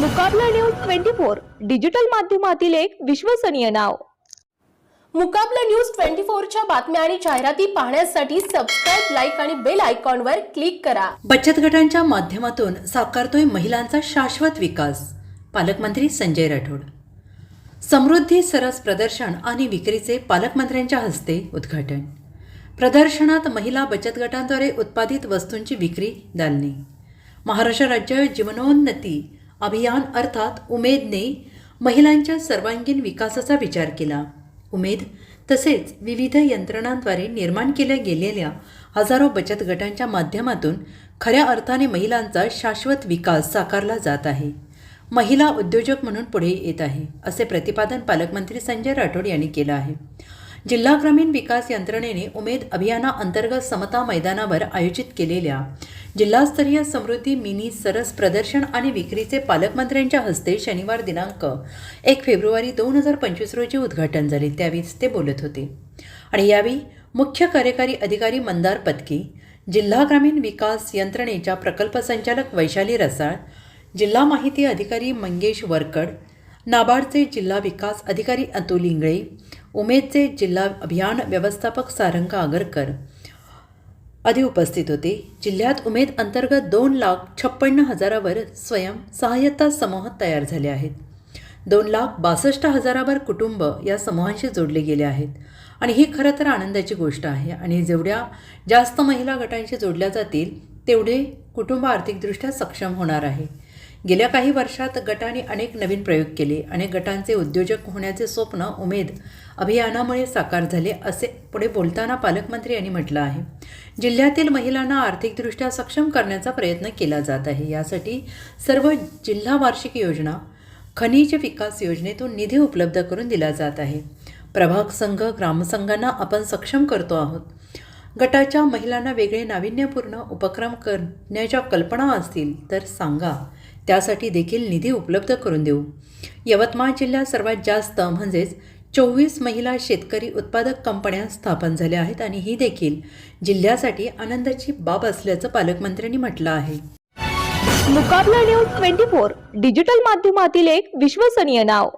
Mukabla news twenty four digital माध्यमातील एक विश्वसनीय नाव. मुकाबला न्यूज ट्वेंटी फोरच्या बातम्या आणि जाहिराती पाहण्यासाठी सबस्क्राईब लाईक आणि बेल आयकॉनवर क्लिक करा. बचत गटांच्या माध्यमातून साकारतोय महिलांचा शाश्वत विकास. पालकमंत्री संजय राठोड. समृद्धी सरस प्रदर्शन आणि विक्रीचे पालकमंत्र्यांच्या हस्ते उद्घाटन. प्रदर्शनात महिला बचत गटांद्वारे उत्पादित वस्तूंची विक्री दालने. महाराष्ट्र राज्य जीवनोन्नती अभियान अर्थात उमेदने महिलांच्या सर्वांगीण विकासाचा विचार केला. उमेद तसेच विविध यंत्रणांद्वारे निर्माण केल्या गेलेल्या हजारो बचत गटांच्या माध्यमातून खऱ्या अर्थाने महिलांचा शाश्वत विकास साकारला जात आहे. महिला उद्योजक म्हणून पुढे येत आहे असे प्रतिपादन पालकमंत्री संजय राठोड यांनी केलं आहे. जिल्हा ग्रामीण विकास यंत्रणेने उमेद अभियानाअंतर्गत समता मैदानावर आयोजित केलेल्या जिल्हास्तरीय समृद्धी मिनी सरस प्रदर्शन आणि विक्रीचे पालकमंत्र्यांच्या हस्ते शनिवार दिनांक एक फेब्रुवारी दोन हजार पंचवीस रोजी उद्घाटन झाले. त्यावेळी ते बोलत होते. आणि यावेळी मुख्य कार्यकारी अधिकारी मंदार पत्की जिल्हा ग्रामीण विकास यंत्रणेच्या प्रकल्प संचालक वैशाली रसाळ जिल्हा माहिती अधिकारी मंगेश वरकड नाबार्डचे जिल्हा विकास अधिकारी अतुल इंगळे उमेदचे जिल्हा अभियान व्यवस्थापक सारंग आगरकर आधी उपस्थित होते. जिल्ह्यात उमेद अंतर्गत दोन लाख छप्पन्न हजारावर स्वयं सहाय्यता समूह तयार झाले आहेत. दोन लाख बासष्ट हजारावर कुटुंब या समूहांशी जोडले गेले आहेत. आणि ही खरं तर आनंदाची गोष्ट आहे. आणि जेवढ्या जास्त महिला गटांशी जोडल्या जातील तेवढे कुटुंब आर्थिकदृष्ट्या सक्षम होणार आहे. गेल्या काही वर्षात गटाने अनेक नवीन प्रयोग केले. अनेक गटांचे उद्योजक होण्याचे स्वप्न उमेद अभियानामुळे साकार झाले असे पुढे बोलताना पालकमंत्री यांनी म्हटलं आहे. जिल्ह्यातील महिलांना आर्थिकदृष्ट्या सक्षम करण्याचा प्रयत्न केला जात आहे. यासाठी सर्व जिल्हा वार्षिक योजना खनिज विकास योजनेतून निधी उपलब्ध करून दिला जात आहे. प्रभाग संघ ग्रामसंघांना आपण सक्षम करतो आहोत. गटाच्या महिलांना वेगळे नाविन्यपूर्ण उपक्रम करण्याच्या कल्पना असतील तर सांगा. त्यासाठी देखील निधी उपलब्ध करून देऊ. यवतमाळ जिल्ह्यात सर्वात जास्त म्हणजेच चोवीस महिला शेतकरी उत्पादक कंपन्या स्थापन झाल्या आहेत आणि ही देखील जिल्ह्यासाठी आनंदाची बाब असल्याचं पालकमंत्र्यांनी म्हटलं आहे. Mukabla news twenty four digital माध्यमातील एक विश्वसनीय नाव.